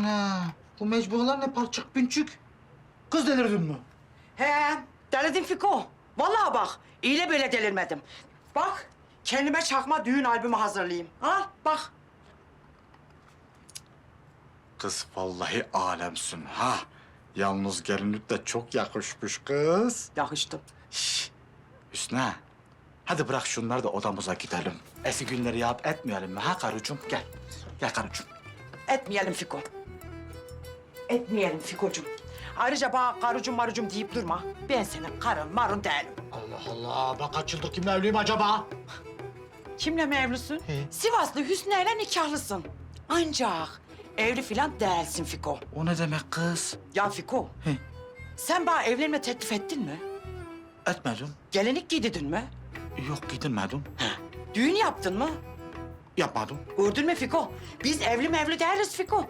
Ana bu mecbualar ne parçak pinçük. Kız delirdin mi? He, delirdim Fiko. Vallahi bak, iyiyle böyle delirmedim. Bak, kendime çakma düğün albümü hazırlayayım. Al, bak. Kız vallahi alemsin ha. Yalnız gelinlik de çok yakışmış kız. Yakıştı. Şş, Hüsnü. Hadi bırak şunları da odamıza gidelim. Eski günleri yap etmeyelim mi ha karıcığım? Gel. Gel karıcığım. Etmeyelim Fiko. Etmeyelim Fiko'cum. Ayrıca bana karıcım marıcım deyip durma. Ben senin karın marun değilim. Allah Allah. Bak kaç yıldır kimle evliyim acaba? Kimle mi evlisin? He. Sivaslı Hüsnü ile nikahlısın. Ancak evli filan değilsin Fiko. O ne demek kız? Ya Fiko, He. sen bana evlenme teklif ettin mi? Etmedim. Gelinlik giydirdin mi? Yok gidilmedim. Düğün yaptın mı? Yapmadım. Gördün mü Fiko? Biz evli mevli değiliz Fiko.